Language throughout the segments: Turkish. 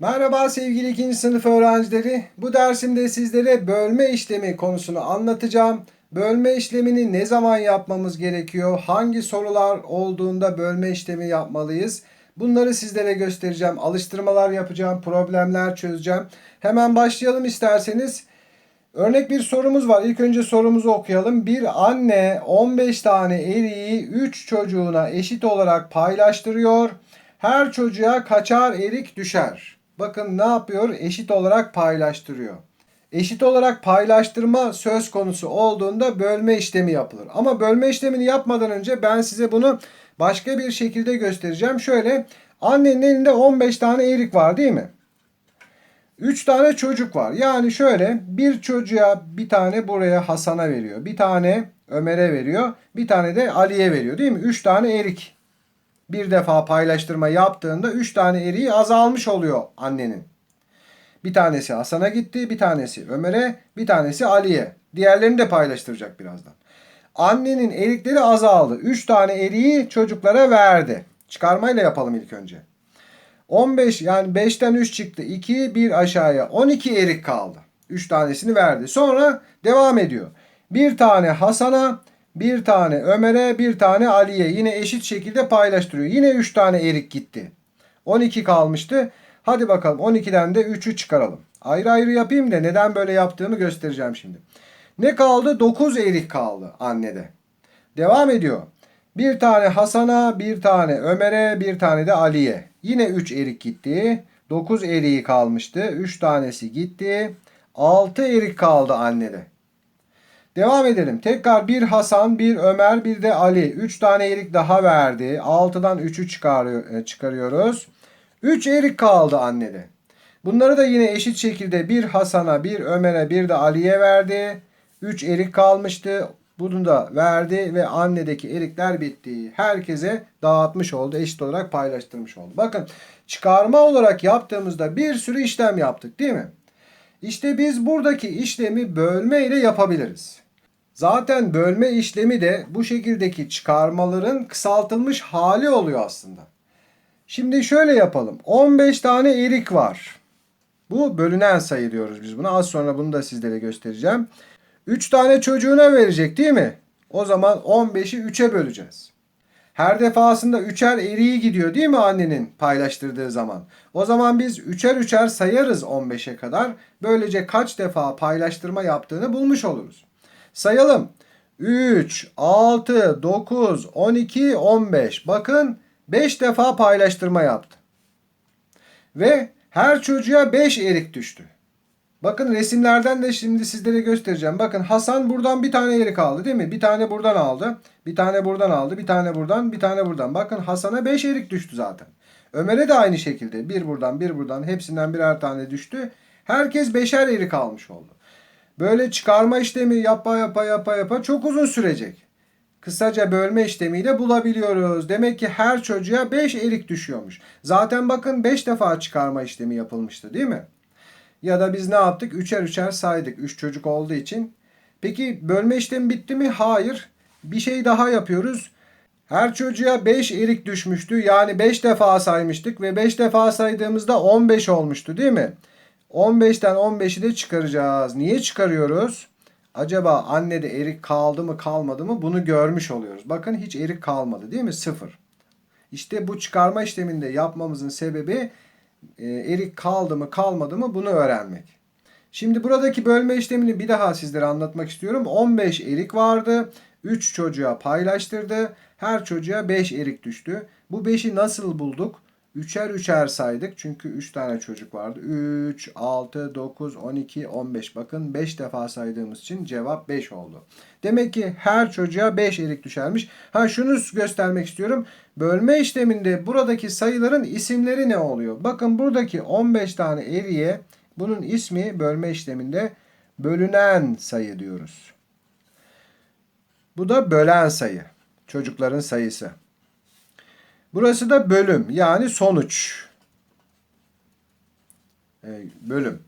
Merhaba sevgili ikinci sınıf öğrencileri. Bu dersimde sizlere bölme işlemi konusunu anlatacağım. Bölme işlemini ne zaman yapmamız gerekiyor? Hangi sorular olduğunda bölme işlemi yapmalıyız? Bunları sizlere göstereceğim. Alıştırmalar yapacağım, problemler çözeceğim. Hemen başlayalım isterseniz. Örnek bir sorumuz var. İlk önce sorumuzu okuyalım. Bir anne 15 tane eriği 3 çocuğuna eşit olarak paylaştırıyor. Her çocuğa kaçar erik düşer. Bakın ne yapıyor? Eşit olarak paylaştırıyor. Eşit olarak paylaştırma söz konusu olduğunda bölme işlemi yapılır. Ama bölme işlemini yapmadan önce ben size bunu başka bir şekilde göstereceğim. Şöyle annenin elinde 15 tane erik var değil mi? 3 tane çocuk var. Yani şöyle bir çocuğa bir tane buraya Hasan'a veriyor. Bir tane Ömer'e veriyor. Bir tane de Ali'ye veriyor değil mi? 3 tane erik. Bir defa paylaştırma yaptığında 3 tane eriği azalmış oluyor annenin. Bir tanesi Hasan'a gitti, bir tanesi Ömer'e, bir tanesi Ali'ye. Diğerlerini de paylaştıracak birazdan. Annenin erikleri azaldı. 3 tane eriği çocuklara verdi. Çıkarmayla yapalım ilk önce. 15 yani 5'ten 3 çıktı. 2 bir aşağıya 12 erik kaldı. 3 tanesini verdi. Sonra devam ediyor. Bir tane Hasan'a, bir tane Ömer'e, bir tane Ali'ye yine eşit şekilde paylaştırıyor. Yine 3 tane erik gitti. 12 kalmıştı. Hadi bakalım 12'den de 3'ü çıkaralım. Ayrı ayrı yapayım da neden böyle yaptığımı göstereceğim şimdi. Ne kaldı? 9 erik kaldı annede. Devam ediyor. Bir tane Hasan'a, bir tane Ömer'e, bir tane de Ali'ye. Yine 3 erik gitti. 9 eriği kalmıştı. 3 tanesi gitti. 6 erik kaldı annede. Devam edelim. Tekrar bir Hasan, bir Ömer, bir de Ali. 3 tane erik daha verdi. 6'dan 3'ü çıkarıyor, e, çıkarıyoruz. 3 erik kaldı annede. Bunları da yine eşit şekilde bir Hasan'a, bir Ömer'e, bir de Ali'ye verdi. 3 erik kalmıştı. Bunu da verdi ve annedeki erikler bitti. Herkese dağıtmış oldu. Eşit olarak paylaştırmış oldu. Bakın çıkarma olarak yaptığımızda bir sürü işlem yaptık değil mi? İşte biz buradaki işlemi bölme ile yapabiliriz. Zaten bölme işlemi de bu şekildeki çıkarmaların kısaltılmış hali oluyor aslında. Şimdi şöyle yapalım. 15 tane erik var. Bu bölünen sayı diyoruz biz buna. Az sonra bunu da sizlere göstereceğim. 3 tane çocuğuna verecek değil mi? O zaman 15'i 3'e böleceğiz. Her defasında üçer eriği gidiyor değil mi annenin paylaştırdığı zaman? O zaman biz üçer üçer sayarız 15'e kadar. Böylece kaç defa paylaştırma yaptığını bulmuş oluruz. Sayalım. 3, 6, 9, 12, 15. Bakın 5 defa paylaştırma yaptı. Ve her çocuğa 5 erik düştü. Bakın resimlerden de şimdi sizlere göstereceğim. Bakın Hasan buradan bir tane erik aldı değil mi? Bir tane buradan aldı. Bir tane buradan aldı. Bir tane buradan. Bir tane buradan. Bakın Hasan'a 5 erik düştü zaten. Ömer'e de aynı şekilde. Bir buradan bir buradan hepsinden birer tane düştü. Herkes beşer erik almış oldu. Böyle çıkarma işlemi yapa yapa yapa yapa çok uzun sürecek. Kısaca bölme işlemiyle bulabiliyoruz. Demek ki her çocuğa 5 erik düşüyormuş. Zaten bakın 5 defa çıkarma işlemi yapılmıştı değil mi? Ya da biz ne yaptık? Üçer üçer saydık. Üç çocuk olduğu için. Peki bölme işlemi bitti mi? Hayır. Bir şey daha yapıyoruz. Her çocuğa 5 erik düşmüştü. Yani 5 defa saymıştık ve 5 defa saydığımızda 15 olmuştu değil mi? 15'ten 15'i de çıkaracağız. Niye çıkarıyoruz? Acaba annede erik kaldı mı kalmadı mı bunu görmüş oluyoruz. Bakın hiç erik kalmadı değil mi? Sıfır. İşte bu çıkarma işleminde yapmamızın sebebi e, erik kaldı mı kalmadı mı bunu öğrenmek. Şimdi buradaki bölme işlemini bir daha sizlere anlatmak istiyorum. 15 erik vardı. 3 çocuğa paylaştırdı. Her çocuğa 5 erik düştü. Bu 5'i nasıl bulduk? Üçer üçer saydık. Çünkü 3 tane çocuk vardı. 3, 6, 9, 12, 15. Bakın 5 defa saydığımız için cevap 5 oldu. Demek ki her çocuğa 5 erik düşermiş. Ha şunu göstermek istiyorum. Bölme işleminde buradaki sayıların isimleri ne oluyor? Bakın buradaki 15 tane eriye bunun ismi bölme işleminde bölünen sayı diyoruz. Bu da bölen sayı. Çocukların sayısı. Burası da bölüm yani sonuç. Ee, bölüm.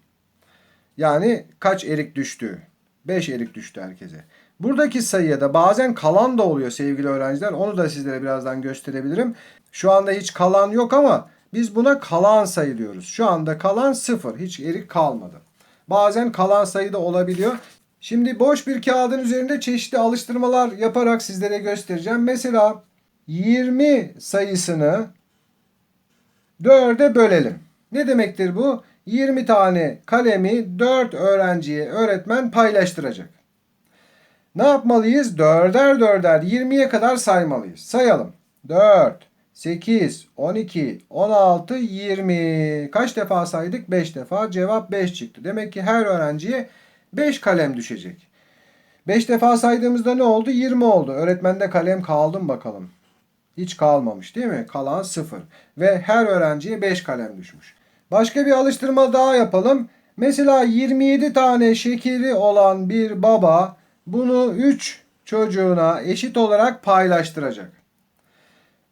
Yani kaç erik düştü? 5 erik düştü herkese. Buradaki sayıya da bazen kalan da oluyor sevgili öğrenciler. Onu da sizlere birazdan gösterebilirim. Şu anda hiç kalan yok ama Biz buna kalan sayı diyoruz. Şu anda kalan 0. Hiç erik kalmadı. Bazen kalan sayı da olabiliyor. Şimdi boş bir kağıdın üzerinde çeşitli alıştırmalar yaparak sizlere göstereceğim. Mesela 20 sayısını 4'e bölelim. Ne demektir bu? 20 tane kalemi 4 öğrenciye öğretmen paylaştıracak. Ne yapmalıyız? Dörder dörder 20'ye kadar saymalıyız. Sayalım. 4, 8, 12, 16, 20. Kaç defa saydık? 5 defa. Cevap 5 çıktı. Demek ki her öğrenciye 5 kalem düşecek. 5 defa saydığımızda ne oldu? 20 oldu. Öğretmende kalem kaldı mı bakalım? Hiç kalmamış değil mi? Kalan 0. Ve her öğrenciye 5 kalem düşmüş. Başka bir alıştırma daha yapalım. Mesela 27 tane şekeri olan bir baba bunu 3 çocuğuna eşit olarak paylaştıracak.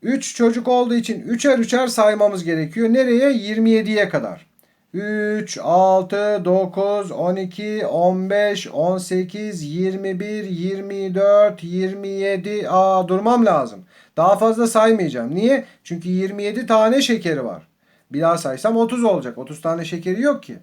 3 çocuk olduğu için üçer üçer saymamız gerekiyor. Nereye? 27'ye kadar. 3, 6, 9, 12, 15, 18, 21, 24, 27. Aa durmam lazım. Daha fazla saymayacağım. Niye? Çünkü 27 tane şekeri var. Bir daha saysam 30 olacak. 30 tane şekeri yok ki.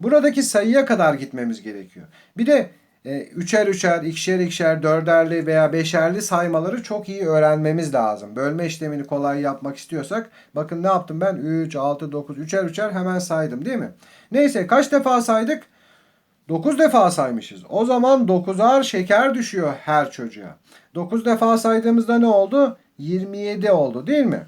Buradaki sayıya kadar gitmemiz gerekiyor. Bir de e, üçer üçer, ikişer ikişer, dörderli veya beşerli saymaları çok iyi öğrenmemiz lazım. Bölme işlemini kolay yapmak istiyorsak bakın ne yaptım ben? 3, 6, 9, üçer üçer hemen saydım değil mi? Neyse kaç defa saydık? 9 defa saymışız. O zaman 9'ar şeker düşüyor her çocuğa. 9 defa saydığımızda ne oldu? 27 oldu değil mi?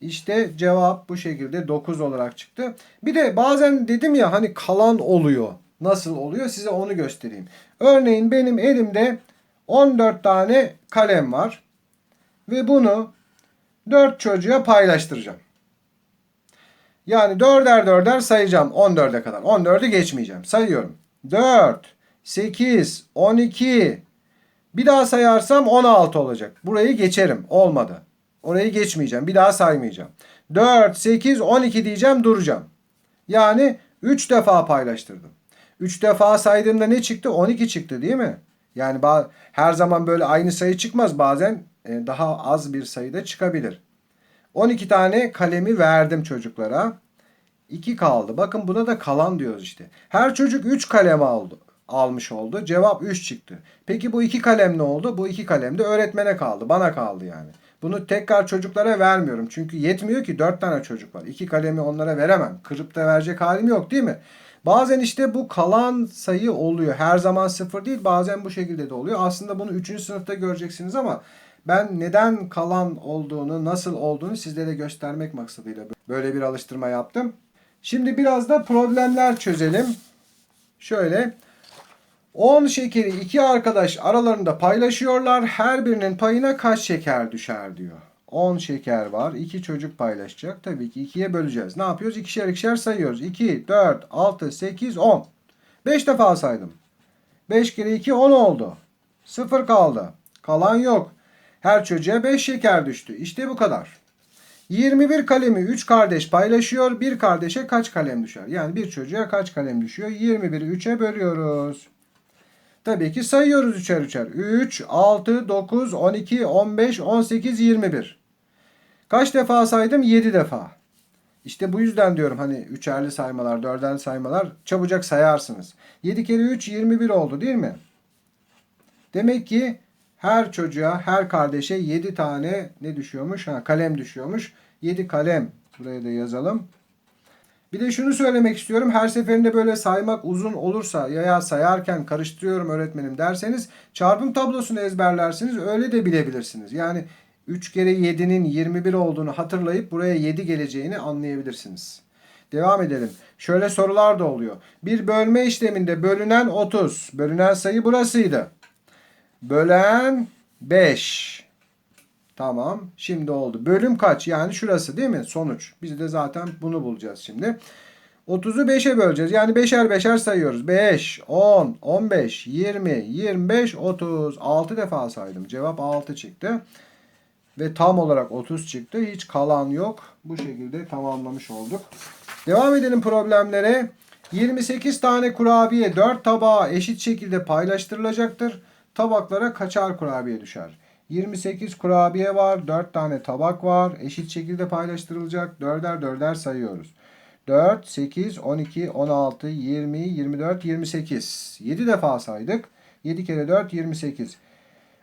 İşte cevap bu şekilde 9 olarak çıktı. Bir de bazen dedim ya hani kalan oluyor. Nasıl oluyor size onu göstereyim. Örneğin benim elimde 14 tane kalem var. Ve bunu 4 çocuğa paylaştıracağım. Yani dörder dörder sayacağım 14'e kadar. 14'ü geçmeyeceğim. Sayıyorum. 4, 8, 12. Bir daha sayarsam 16 olacak. Burayı geçerim. Olmadı. Orayı geçmeyeceğim. Bir daha saymayacağım. 4, 8, 12 diyeceğim duracağım. Yani 3 defa paylaştırdım. 3 defa saydığımda ne çıktı? 12 çıktı değil mi? Yani her zaman böyle aynı sayı çıkmaz. Bazen e, daha az bir sayıda çıkabilir. 12 tane kalemi verdim çocuklara. 2 kaldı. Bakın buna da kalan diyoruz işte. Her çocuk 3 kalem aldı almış oldu. Cevap 3 çıktı. Peki bu 2 kalem ne oldu? Bu 2 kalem de öğretmene kaldı. Bana kaldı yani. Bunu tekrar çocuklara vermiyorum. Çünkü yetmiyor ki 4 tane çocuk var. 2 kalemi onlara veremem. Kırıp da verecek halim yok değil mi? Bazen işte bu kalan sayı oluyor. Her zaman sıfır değil bazen bu şekilde de oluyor. Aslında bunu 3. sınıfta göreceksiniz ama ben neden kalan olduğunu, nasıl olduğunu sizlere göstermek maksadıyla böyle bir alıştırma yaptım. Şimdi biraz da problemler çözelim. Şöyle 10 şekeri iki arkadaş aralarında paylaşıyorlar. Her birinin payına kaç şeker düşer diyor. 10 şeker var. 2 çocuk paylaşacak. Tabii ki 2'ye böleceğiz. Ne yapıyoruz? İkişer ikişer sayıyoruz. 2, 4, 6, 8, 10. 5 defa saydım. 5 kere 2 10 oldu. 0 kaldı. Kalan yok. Her çocuğa 5 şeker düştü. İşte bu kadar. 21 kalemi 3 kardeş paylaşıyor. Bir kardeşe kaç kalem düşer? Yani bir çocuğa kaç kalem düşüyor? 21'i 3'e bölüyoruz. Tabii ki sayıyoruz üçer üçer. 3, 6, 9, 12, 15, 18, 21. Kaç defa saydım? 7 defa. İşte bu yüzden diyorum hani üçerli saymalar, dörderli saymalar çabucak sayarsınız. 7 kere 3 21 oldu değil mi? Demek ki her çocuğa, her kardeşe 7 tane ne düşüyormuş? Ha, kalem düşüyormuş. 7 kalem. Buraya da yazalım. Bir de şunu söylemek istiyorum. Her seferinde böyle saymak uzun olursa ya ya sayarken karıştırıyorum öğretmenim derseniz çarpım tablosunu ezberlersiniz. Öyle de bilebilirsiniz. Yani 3 kere 7'nin 21 olduğunu hatırlayıp buraya 7 geleceğini anlayabilirsiniz. Devam edelim. Şöyle sorular da oluyor. Bir bölme işleminde bölünen 30. Bölünen sayı burasıydı. Bölen 5. Tamam. Şimdi oldu. Bölüm kaç? Yani şurası değil mi? Sonuç. Biz de zaten bunu bulacağız şimdi. 30'u 5'e böleceğiz. Yani beşer beşer sayıyoruz. 5, 10, 15, 20, 25, 30. 6 defa saydım. Cevap 6 çıktı. Ve tam olarak 30 çıktı. Hiç kalan yok. Bu şekilde tamamlamış olduk. Devam edelim problemlere. 28 tane kurabiye 4 tabağa eşit şekilde paylaştırılacaktır. Tabaklara kaçar kurabiye düşer? 28 kurabiye var. 4 tane tabak var. Eşit şekilde paylaştırılacak. Dörder dörder sayıyoruz. 4, 8, 12, 16, 20, 24, 28. 7 defa saydık. 7 kere 4, 28.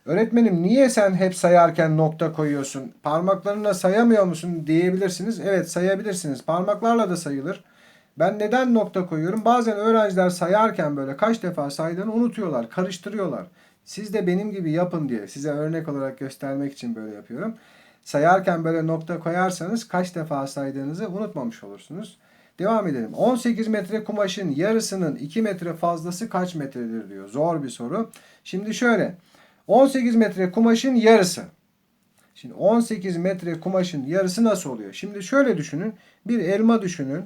Öğretmenim niye sen hep sayarken nokta koyuyorsun? Parmaklarına sayamıyor musun diyebilirsiniz. Evet sayabilirsiniz. Parmaklarla da sayılır. Ben neden nokta koyuyorum? Bazen öğrenciler sayarken böyle kaç defa saydığını unutuyorlar, karıştırıyorlar. Siz de benim gibi yapın diye size örnek olarak göstermek için böyle yapıyorum. Sayarken böyle nokta koyarsanız kaç defa saydığınızı unutmamış olursunuz. Devam edelim. 18 metre kumaşın yarısının 2 metre fazlası kaç metredir diyor. Zor bir soru. Şimdi şöyle. 18 metre kumaşın yarısı. Şimdi 18 metre kumaşın yarısı nasıl oluyor? Şimdi şöyle düşünün. Bir elma düşünün.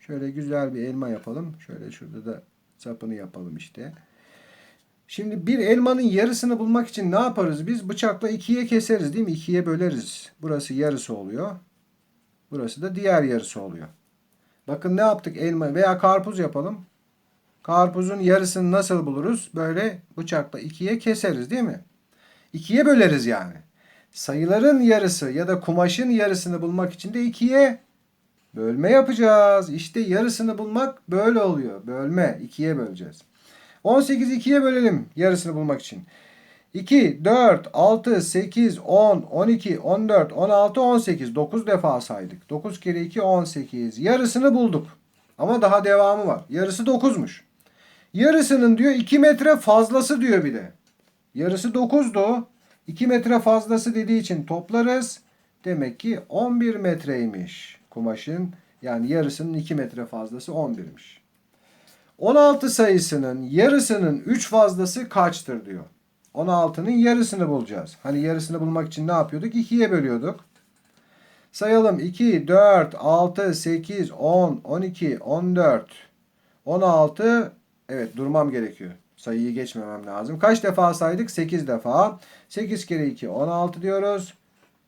Şöyle güzel bir elma yapalım. Şöyle şurada da sapını yapalım işte. Şimdi bir elmanın yarısını bulmak için ne yaparız? Biz bıçakla ikiye keseriz değil mi? İkiye böleriz. Burası yarısı oluyor. Burası da diğer yarısı oluyor. Bakın ne yaptık elma veya karpuz yapalım. Karpuzun yarısını nasıl buluruz? Böyle bıçakla ikiye keseriz değil mi? İkiye böleriz yani. Sayıların yarısı ya da kumaşın yarısını bulmak için de ikiye bölme yapacağız. İşte yarısını bulmak böyle oluyor. Bölme. ikiye böleceğiz. 18'i ikiye bölelim yarısını bulmak için. 2, 4, 6, 8, 10, 12, 14, 16, 18. 9 defa saydık. 9 kere 2, 18. Yarısını bulduk. Ama daha devamı var. Yarısı 9'muş. Yarısının diyor 2 metre fazlası diyor bir de. Yarısı 9'du. 2 metre fazlası dediği için toplarız. Demek ki 11 metreymiş kumaşın. Yani yarısının 2 metre fazlası 11'miş. 16 sayısının yarısının 3 fazlası kaçtır diyor. 16'nın yarısını bulacağız. Hani yarısını bulmak için ne yapıyorduk? 2'ye bölüyorduk. Sayalım 2, 4, 6, 8, 10, 12, 14, 16. Evet durmam gerekiyor. Sayıyı geçmemem lazım. Kaç defa saydık? 8 defa. 8 kere 2 16 diyoruz.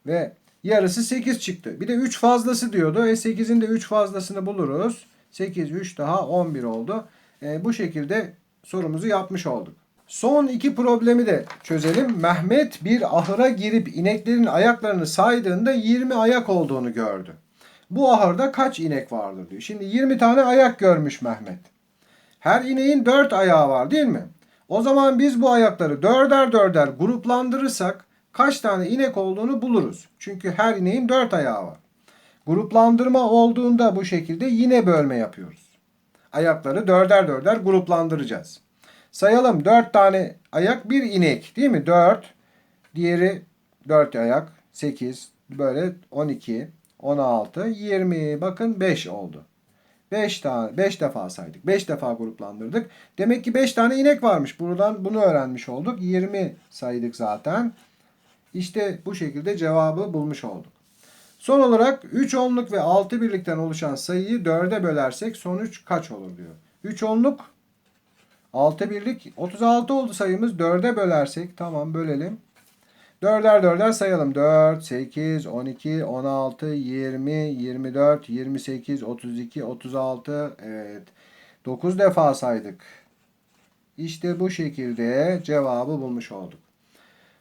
Ve yarısı 8 çıktı. Bir de 3 fazlası diyordu. E 8'in de 3 fazlasını buluruz. 8, 3 daha 11 oldu. E, bu şekilde sorumuzu yapmış olduk. Son iki problemi de çözelim. Mehmet bir ahıra girip ineklerin ayaklarını saydığında 20 ayak olduğunu gördü. Bu ahırda kaç inek vardır diyor. Şimdi 20 tane ayak görmüş Mehmet. Her ineğin 4 ayağı var değil mi? O zaman biz bu ayakları dörder dörder gruplandırırsak kaç tane inek olduğunu buluruz. Çünkü her ineğin 4 ayağı var. Gruplandırma olduğunda bu şekilde yine bölme yapıyoruz. Ayakları dörder dörder gruplandıracağız. Sayalım 4 tane ayak bir inek değil mi? 4. Diğeri 4 ayak 8 böyle 12 16 20 bakın 5 oldu. 5 tane 5 defa saydık. 5 defa gruplandırdık. Demek ki 5 tane inek varmış. Buradan bunu öğrenmiş olduk. 20 saydık zaten. İşte bu şekilde cevabı bulmuş olduk. Son olarak 3 onluk ve 6 birlikten oluşan sayıyı 4'e bölersek sonuç kaç olur diyor. 3 onluk 6 birlik 36 oldu sayımız. 4'e bölersek tamam bölelim. 4'er 4'er sayalım. 4, 8, 12, 16, 20, 24, 28, 32, 36. Evet. 9 defa saydık. İşte bu şekilde cevabı bulmuş olduk.